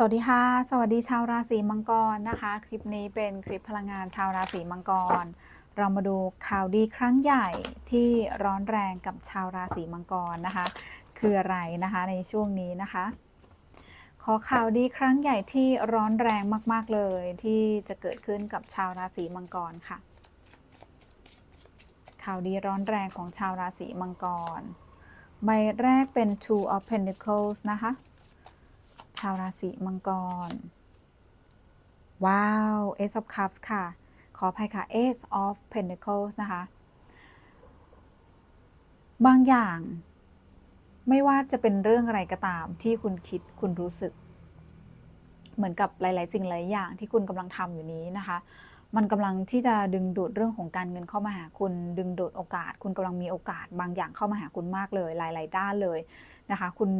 สวัสดีค่ะ สวัสดีชาวราศีมังกรนะคะ คลิปนี้เป็นคลิปพลังงานชาวราศีมังกร เรามาดูข่าวดีครั้งใหญ่ที่ร้อนแรงกับชาวราศีมังกรนะคะ คืออะไรนะคะในช่วงนี้นะคะ ขอข่าวดีครั้งใหญ่ที่ร้อนแรงมาก ๆเลยที่จะเกิดขึ้นกับชาวราศีมังกรค่ะ ข่าวดีร้อนแรงของชาวราศีมังกร ใบแรกเป็น two of pentacles นะคะ ชาวราศีมังกร ว้าว Ace of Cups ค่ะ ขออภัยค่ะ Ace of Pentacles นะคะ บางอย่าง ไม่ว่าจะเป็นเรื่องอะไรก็ตามที่คุณคิดคุณรู้สึก เหมือนกับหลาย ๆ สิ่งหลายอย่างที่คุณกำลังทำอยู่นี้นะคะมันกำลังที่จะดึงดูดเรื่องของการเงินเข้ามาหาคุณ ดึงดูดโอกาส คุณกำลังมีโอกาสบางอย่างเข้ามาหาคุณมากเลย หลาย ๆ ด้านเลยนะคะ คุณ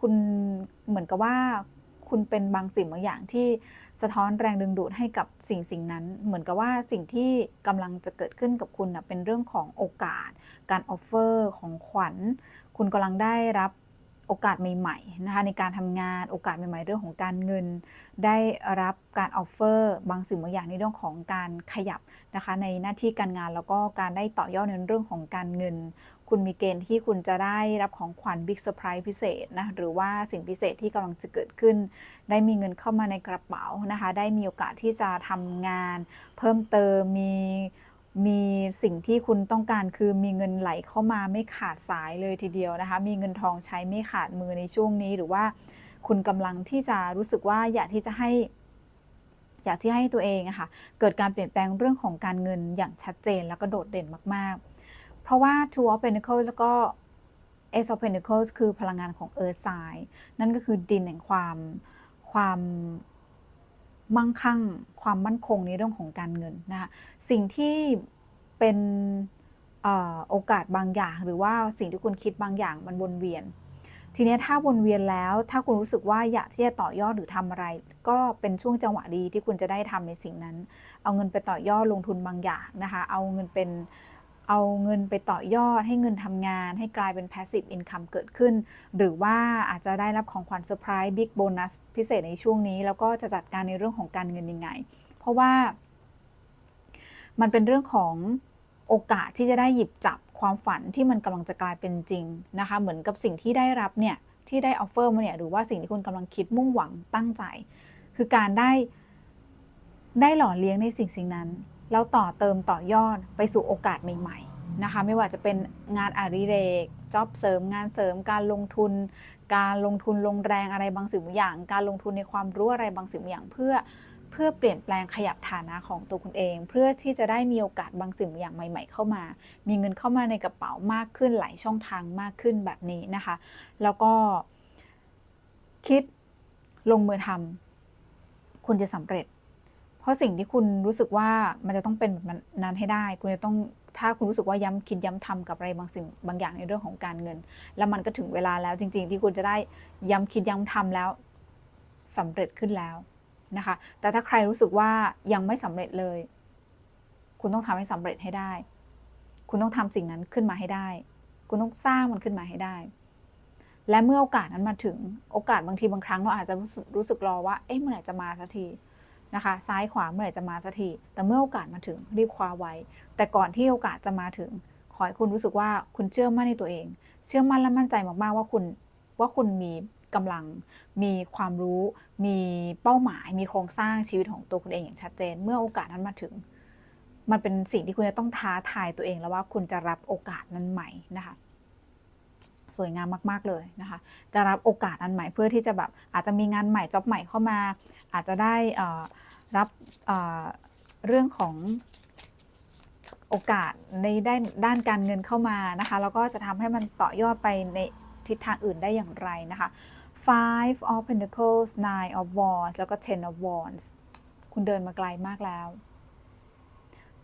คุณเหมือนกับว่าคุณเป็นบางสิ่งบางอย่างที่สะท้อนแรงดึงดูดให้กับสิ่งสิ่งนั้น เหมือนกับว่าสิ่งที่กำลังจะเกิดขึ้นกับคุณนะเป็นเรื่องของโอกาส การออฟเฟอร์ของขวัญ คุณกำลังได้รับโอกาสใหม่ๆนะคะในการทำงานโอกาสใหม่ๆ เรื่องของการเงิน ได้รับการออฟเฟอร์ บางสิ่งบางอย่างในเรื่องของการขยับนะคะในหน้าที่การงานแล้วก็การได้ต่อยอดในเรื่องของการเงิน คุณมีเกณฑ์ที่คุณจะได้รับของขวัญบิ๊กเซอร์ไพรส์พิเศษนะหรือว่าสิ่งพิเศษที่กำลังจะเกิดขึ้น ได้มีเงินเข้ามาในกระเป๋านะคะ ได้มีโอกาสที่จะทำงาน เพิ่มเติมมีมีสิ่งที่คุณต้องการคือมีเงินไหลเข้ามาไม่ขาดสายเลยทีเดียวนะคะ มีเงินทองใช้ไม่ขาดมือในช่วงนี้ หรือว่าคุณกำลังที่จะรู้สึกว่าอยากที่จะให้อยากที่ให้ตัวเองอะค่ะเกิดการเปลี่ยนแปลงเรื่องของการเงินอย่างชัดเจนแล้วก็โดดเด่นมากๆ เพราะว่า Two of Pentacles แล้วก็ Ace of Pentacles คือพลังงานของ Earth Sign นั่นก็คือดินแห่งความความมั่งคั่ง ความมั่นคงในเรื่องของการเงินนะคะสิ่งที่เป็นอโอกาสบางอย่าง หรือว่าสิ่งที่คุณคิดบางอย่างมันวนเวียน ทีนี้ถ้าวนเวียนแล้วถ้าคุณรู้สึกว่าอยากที่จะต่อยอดหรือทำอะไร ก็เป็นช่วงจังหวะดีที่คุณจะได้ทำในสิ่งนั้น เอาเงินไปต่อยอดลงทุนบางอย่างนะคะเอาเงินเป็น เอาเงินไปต่อยอดให้เงินทำงาน ให้กลายเป็น passive income เกิดขึ้น หรือว่าอาจจะได้รับของขวัญเซอร์ไพรส์บิ๊กโบนัสพิเศษในช่วงนี้ แล้วก็จะจัดการในเรื่องของการเงินยังไง เพราะว่า มันเป็นเรื่องของโอกาสที่จะได้หยิบจับความฝันที่มันกำลังจะกลายเป็นจริงนะคะ เหมือนกับสิ่งที่ได้รับเนี่ยที่ได้ออฟเฟอร์มาเนี่ยหรือว่าสิ่งที่คุณกำลังคิดมุ่งหวังตั้งใจ คือการได้ได้หล่อเลี้ยงในสิ่งสิ่งนั้น แล้วต่อเติมต่อยอดไปสู่โอกาสใหม่ๆนะคะ ไม่ว่าจะเป็นงานอาริเรกจ็อบเสริมงานเสริมการลงทุน การลงทุนลงแรงอะไรบางสิ่งบางอย่าง การลงทุนในความรู้อะไรบางสิ่งบางอย่างเพื่อเพื่อเปลี่ยนแปลงขยับฐานะของตัวคุณเอง เพื่อที่จะได้มีโอกาสบางสิ่งบางอย่างใหม่ ๆ เข้ามา มีเงินเข้ามาในกระเป๋ามากขึ้นหลายช่องทางมากขึ้นแบบนี้นะคะ แล้วก็คิดลงมือทำคุณจะสำเร็จ เพราะสิ่งที่คุณรู้สึกว่ามันจะต้องเป็นแบบนั้นให้ได้ คุณจะต้องถ้าคุณรู้สึกว่าย้ำคิดย้ำทำกับอะไรบางสิ่งบางอย่างในเรื่องของการเงิน แล้วมันก็ถึงเวลาแล้วจริง ๆ ที่คุณจะได้ย้ำคิดย้ำทำแล้วสำเร็จขึ้นแล้วนะคะ แต่ถ้าใครรู้สึกว่ายังไม่สำเร็จเลย คุณต้องทำให้สำเร็จให้ได้ คุณต้องทำสิ่งนั้นขึ้นมาให้ได้ คุณต้องสร้างมันขึ้นมาให้ได้ และเมื่อโอกาสนั้นมาถึงโอกาสบางทีบางครั้งเราอาจจะรู้สึกรู้สึกรอว่าเอ๊ะเมื่อไหร่จะมาสักที นะคะซ้ายขวาเมื่อไหร่จะมาสักทีแต่เมื่อโอกาสมาถึงรีบคว้าไว้ แต่ก่อนที่โอกาสจะมาถึง ขอให้คุณรู้สึกว่าคุณเชื่อมั่นในตัวเอง เชื่อมั่นและมั่นใจมากๆว่าคุณว่าคุณมีกำลังมีความรู้ มีเป้าหมาย มีโครงสร้างชีวิตของตัวคุณเองอย่างชัดเจน เมื่อโอกาสนั้นมาถึง มันเป็นสิ่งที่คุณจะต้องท้าทายตัวเองแล้วว่าคุณจะรับโอกาสนั้นใหมนะคะ สวยงามมาก ๆ เลยนะคะ จะรับโอกาสอันใหม่เพื่อที่จะแบบอาจจะมีงานใหม่จ็อบใหม่เข้ามา อาจจะได้รับเรื่องของโอกาสในด้านด้านการเงินเข้ามานะคะ แล้วก็จะทำให้มันต่อยอดไปในทิศทางอื่นได้อย่างไรนะคะ five of pentacles nine of wands แล้วก็ ten of wands คุณเดินมาไกลมากแล้ว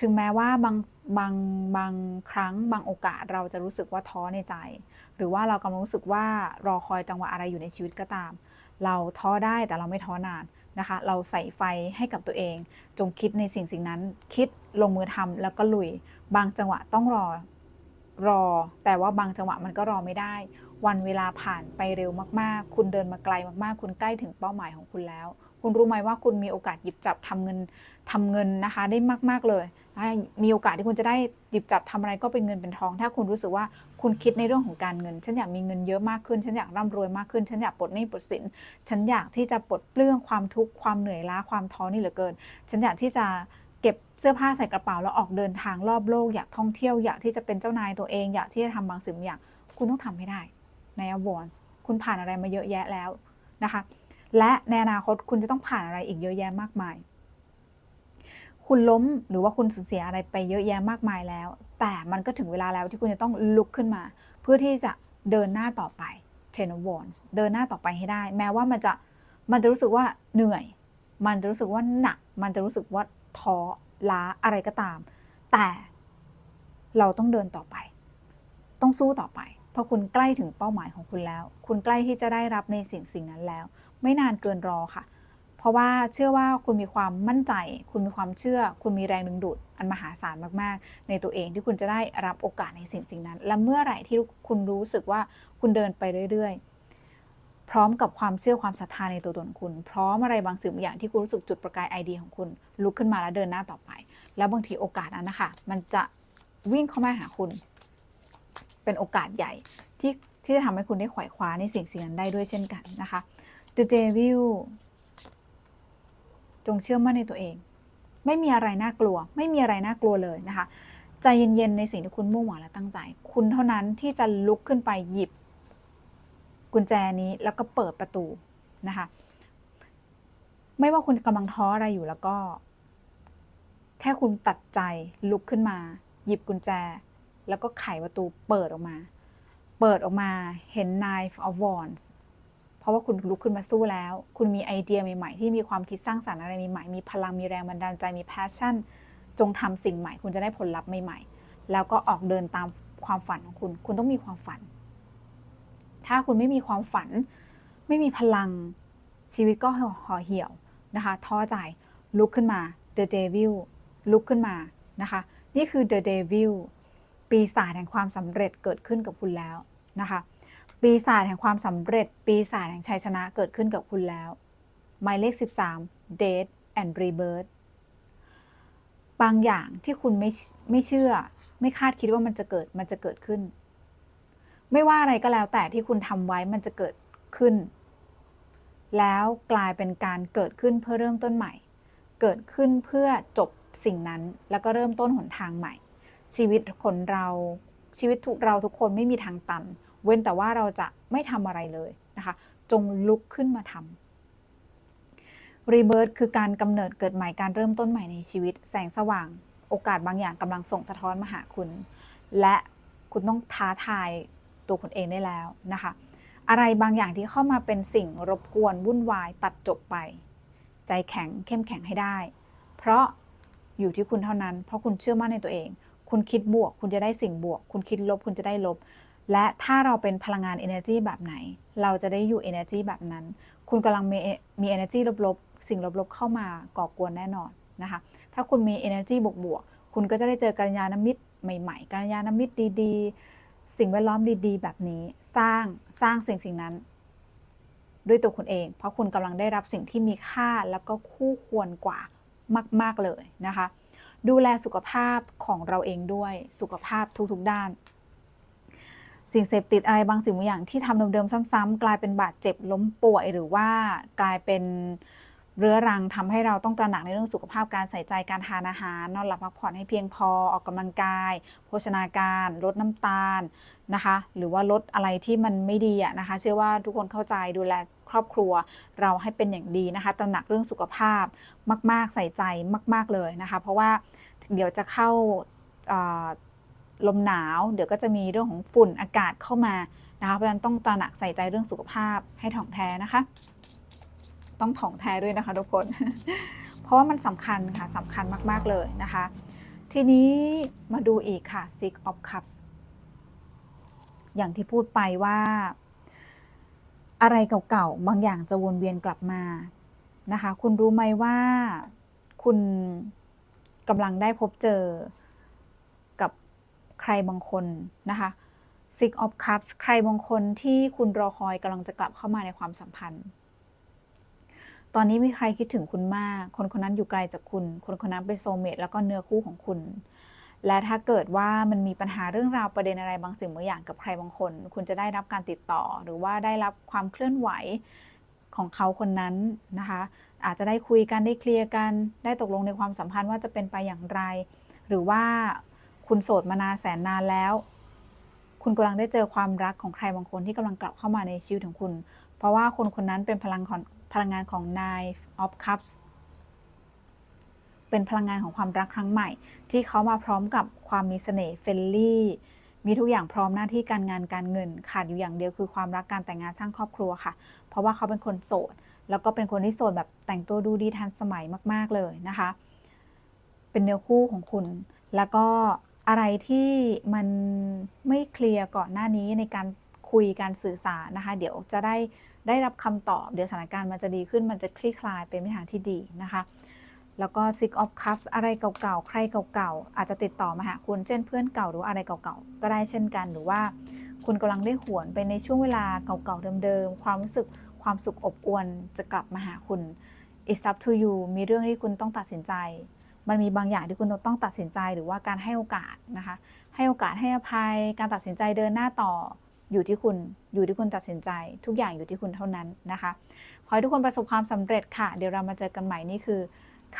ถึงแม้ว่าบางบางบางครั้งบางโอกาสเราจะรู้สึกว่าท้อในใจ หรือว่าเรากำลังรู้สึกว่ารอคอยจังหวะอะไรอยู่ในชีวิตก็ตาม เราท้อได้แต่เราไม่ท้อนานนะคะ เราใส่ไฟให้กับตัวเอง จงคิดในสิ่งสิ่งนั้น คิดลงมือทำแล้วก็ลุย บางจังหวะต้องรอรอ แต่ว่าบางจังหวะมันก็รอไม่ได้ วันเวลาผ่านไปเร็วมากๆ คุณเดินมาไกลมากๆ คุณใกล้ถึงเป้าหมายของคุณแล้ว คุณรู้ไหมว่าคุณมีโอกาสหยิบจับทำเงินทำเงินนะคะ ได้มาก ๆเลย มีโอกาสที่คุณจะได้หยิบจับทำอะไรก็เป็นเงินเป็นทอง ถ้าคุณรู้สึกว่าคุณคิดในเรื่องของการเงิน ฉันอยากมีเงินเยอะมากขึ้น ฉันอยากร่ำรวยมากขึ้น ฉันอยากปลดหนี้ปลดสิน ฉันอยากที่จะปลดเปลื้องความทุกข์ความเหนื่อยล้าความท้อนี่เหลือเกิน ฉันอยากที่จะเก็บเสื้อผ้าใส่กระเป๋าแล้วออกเดินทางรอบโลก อยากท่องเที่ยวอยากที่จะเป็นเจ้านายตัวเอง อยากที่จะทำบางสิ่งอย่าง คุณต้องทำให้ได้ในอวอนคุณผ่านอะไรมาเยอะแยะแล้วนะคะ และในอนาคตคุณจะต้องผ่านอะไรอีกเยอะแยะมากมาย คุณล้มหรือว่าคุณสูญเสียอะไรไปเยอะแยะมากมายแล้ว แต่มันก็ถึงเวลาแล้วที่คุณจะต้องลุกขึ้นมา เพื่อที่จะเดินหน้าต่อไป Ten of Wands เดินหน้าต่อไปให้ได้ แม้ว่ามันจะมันจะรู้สึกว่าเหนื่อย มันจะรู้สึกว่าหนัก มันจะรู้สึกว่าท้อล้าอะไรก็ตาม แต่เราต้องเดินต่อไป ต้องสู้ต่อไป เพราะคุณใกล้ถึงเป้าหมายของคุณแล้ว คุณใกล้ที่จะได้รับในสิ่งสิ่งนั้นแล้ว ไม่นานเกินรอค่ะ เพราะว่าเชื่อว่าคุณมีความมั่นใจ คุณมีความเชื่อ คุณมีแรงดึงดูดอันมหาศาลมาก ๆ ในตัวเองที่คุณจะได้รับโอกาสในสิ่งสิ่งนั้น และเมื่อไหร่ที่คุณรู้สึกว่าคุณเดินไปเรื่อย ๆ พร้อมกับความเชื่อความศรัทธาในตัวตนคุณ พร้อมอะไรบางสิ่งบางอย่างที่คุณรู้สึกจุดประกายไอเดียของคุณลุกขึ้นมาแล้วเดินหน้าต่อไป แล้วบางทีโอกาสนั้นนะคะมันจะวิ่งเข้ามาหาคุณ เป็นโอกาสใหญ่ที่ที่จะทำให้คุณได้ขวายคว้าในสิ่งสิ่งนั้นได้ด้วยเช่นกันนะคะ The Devil จงเชื่อมั่นในตัวเอง ไม่มีอะไรน่ากลัว ไม่มีอะไรน่ากลัวเลยนะคะ ใจเย็นๆในสิ่งที่คุณมุ่งหวังและตั้งใจ คุณเท่านั้นที่จะลุกขึ้นไปหยิบ กุญแจนี้แล้วก็เปิดประตูนะคะ ไม่ว่าคุณกำลังท้ออะไรอยู่แล้วก็ แค่คุณตัดใจลุกขึ้นมา หยิบกุญแจ แล้วก็ไขประตูเปิดออกมา เปิดออกมาเห็น Knife of Wands เพราะว่าคุณลุกขึ้นมาสู้แล้ว คุณมีไอเดียใหม่ๆ ที่มีความคิดสร้างสรรค์อะไรใหม่ๆ มีพลัง มีแรงบันดาลใจ มี passion จงทำสิ่งใหม่ คุณจะได้ผลลัพธ์ใหม่ๆ แล้วก็ออกเดินตามความฝันของคุณ คุณต้องมีความฝัน ถ้าคุณไม่มีความฝัน ไม่มีพลัง ชีวิตก็ห่อเหี่ยวนะคะ ท้อใจ ลุกขึ้นมา The Devil ลุกขึ้นมานะคะ นี่คือ The Devil ปีศาจแห่งความสำเร็จเกิดขึ้นกับคุณแล้วนะคะ ปีศาจแห่งความสำเร็จ ปีศาจแห่งชัยชนะเกิดขึ้นกับคุณแล้ว หมายเลข 13 Death and Rebirth บางอย่างที่คุณไม่ไม่เชื่อ ไม่คาดคิดว่ามันจะเกิดมันจะเกิดขึ้น ไม่ว่าอะไรก็แล้วแต่ที่คุณทำไว้มันจะเกิดขึ้น แล้วกลายเป็นการเกิดขึ้นเพื่อเริ่มต้นใหม่ เกิดขึ้นเพื่อจบสิ่งนั้นแล้วก็เริ่มต้นหนทางใหม่ ชีวิตคนเราชีวิตทุกเราทุกคนไม่มีทางตัน เว้นแต่ว่าเราจะไม่ทำอะไรเลยนะคะ จงลุกขึ้นมาทำรีเบิร์ตคือการกำเนิดเกิดใหม่การเริ่มต้นใหม่ในชีวิต แสงสว่าง โอกาสบางอย่างกำลังส่งสะท้อนมาหาคุณ และคุณต้องท้าทายตัวคุณเองได้แล้วนะคะ อะไรบางอย่างที่เข้ามาเป็นสิ่งรบกวนวุ่นวายตัดจบไป ใจแข็งเข้มแข็งให้ได้ เพราะอยู่ที่คุณเท่านั้น เพราะคุณเชื่อมั่นในตัวเอง คุณคิดบวก คุณจะได้สิ่งบวก คุณคิดลบ คุณจะได้ลบ และถ้าเราเป็นพลังงาน energy แบบไหน เราจะได้อยู่ energy แบบนั้น คุณกำลังมีมี energy ลบๆ สิ่งลบๆ เข้ามาก่อกวนแน่นอนนะคะ ถ้าคุณมี energy บวกๆ คุณก็จะได้เจอกัลยาณมิตรใหม่ๆกัลยาณมิตรดีๆ สิ่งแวดล้อมดีๆ แบบนี้สร้างสร้างสิ่งสิ่งนั้น ด้วยตัวคุณเอง เพราะคุณกำลังได้รับสิ่งที่มีค่าแล้วก็คู่ควรกว่ามาก ๆเลยนะคะ ดูแลสุขภาพของเราเองด้วยสุขภาพทุกๆด้าน สิ่งเสพติดอะไรบางสิ่งบางอย่างที่ทำเดิมๆซ้ำๆกลายเป็นบาดเจ็บล้มป่วยหรือว่ากลายเป็นเรื้อรังทำให้เราต้องตระหนักในเรื่องสุขภาพการใส่ใจการทานอาหาร นอนหลับพักผ่อนให้เพียงพอออกกำลังกาย โภชนาการ ลดน้ำตาลนะคะ หรือว่าลดอะไรที่มันไม่ดีอะนะคะ เชื่อว่าทุกคนเข้าใจดูแลครอบครัวเราให้เป็นอย่างดีนะคะ ตระหนักเรื่องสุขภาพมาก ๆ ใส่ใจมาก ๆเลยนะคะ เพราะว่าเดี๋ยวจะเข้า ลมหนาว เดี๋ยวก็จะมีเรื่องของฝุ่นอากาศเข้ามานะคะ เพราะฉะนั้นต้องตระหนักใส่ใจเรื่องสุขภาพให้ถ่องแท้นะคะ ต้องถ่องแท้ด้วยนะคะทุกคน เพราะว่ามันสำคัญค่ะสำคัญมากๆเลยนะคะ ทีนี้มาดูอีกค่ะ Six of Cups อย่างที่พูดไปว่า อะไรเก่าๆ บางอย่างจะวนเวียนกลับมานะคะ คุณรู้ไหมว่าคุณกำลังได้พบเจอ ใครบางคนนะคะ Six of Cups ใครบางคนที่คุณรอคอยกำลังจะกลับเข้ามาในความสัมพันธ์ ตอนนี้มีใครคิดถึงคุณมาก คนคนนั้นอยู่ไกลจากคุณ คนคนนั้นเป็นโซเมตแล้วก็เนื้อคู่ของคุณ และถ้าเกิดว่ามันมีปัญหาเรื่องราวประเด็นอะไรบางสิ่งบางอย่างกับใครบางคน คุณจะได้รับการติดต่อ หรือว่าได้รับความเคลื่อนไหวของเขาคนนั้นนะคะ อาจจะได้คุยกันได้เคลียร์กัน ได้ตกลงในความสัมพันธ์ว่าจะเป็นไปอย่างไร หรือว่า คุณโสดมานานแสนนานแล้ว คุณกำลังได้เจอความรักของใครบางคนที่กำลังกลับเข้ามาในชีวิตของคุณ เพราะว่าคนคนนั้นเป็นพลังของพลังงานของ Nine of Cups เป็นพลังงานของความรักครั้งใหม่ ที่เขามาพร้อมกับความมีเสน่ห์เฟรนลี่มีทุกอย่างพร้อมหน้าที่การงานการเงินขาดอยู่อย่างเดียวคือความรักการแต่งงานสร้างครอบครัวค่ะ เพราะว่าเขาเป็นคนโสด แล้วก็เป็นคนที่โสดแบบแต่งตัวดูดีทันสมัยมาก ๆเลยนะคะ เป็นเนื้อคู่ของคุณแล้วก็ อะไรที่มันไม่เคลียร์ก่อนหน้านี้ในการคุยการสื่อสารนะคะ เดี๋ยวจะได้ได้รับคำตอบ เดี๋ยวสถานการณ์มันจะดีขึ้นมันจะคลี่คลายเป็นไปทางที่ดีนะคะแล้วก็ Six of Cups อะไรเก่าๆ ใครเก่าๆ อาจจะติดต่อมาหาคุณ เช่นเพื่อนเก่าหรืออะไรเก่าๆ ก็ได้เช่นกัน หรือว่าคุณกำลังได้หวนไปในช่วงเวลาเก่าๆ เดิมๆ ความรู้สึกความสุขอบอวลจะกลับมาหาคุณ It's up to you มีเรื่องที่คุณต้องตัดสินใจ มันมีบางอย่างที่คุณต้องตัดสินใจหรือว่าการให้โอกาสนะคะ ให้โอกาสให้อภัย การตัดสินใจเดินหน้าต่ออยู่ที่คุณอยู่ที่คุณตัดสินใจ ทุกอย่างอยู่ที่คุณเท่านั้นนะคะ ขอให้ทุกคนประสบความสำเร็จค่ะ เดี๋ยวเรามาเจอกันใหม่นี่คือ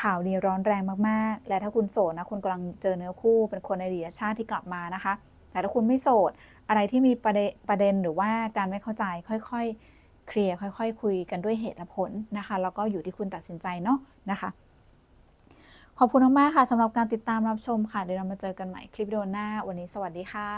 ข่าวดีร้อนแรงมากๆ และถ้าคุณโสดนะคุณกำลังเจอเนื้อคู่เป็นคนในดีตชาติที่กลับมานะคะ แต่ถ้าคุณไม่โสดอะไรที่มีประเด็นประเด็นหรือว่าการไม่เข้าใจค่อยๆเคลียร์ค่อย ๆ คุยกันด้วยเหตุและผลนะคะ แล้วก็อยู่ที่คุณตัดสินใจเนาะนะคะ ขอบคุณมากๆค่ะสำหรับการติดตามรับชมค่ะเดี๋ยวเรามาเจอกันใหม่คลิปวิดีโอหน้า วันนี้สวัสดีค่ะ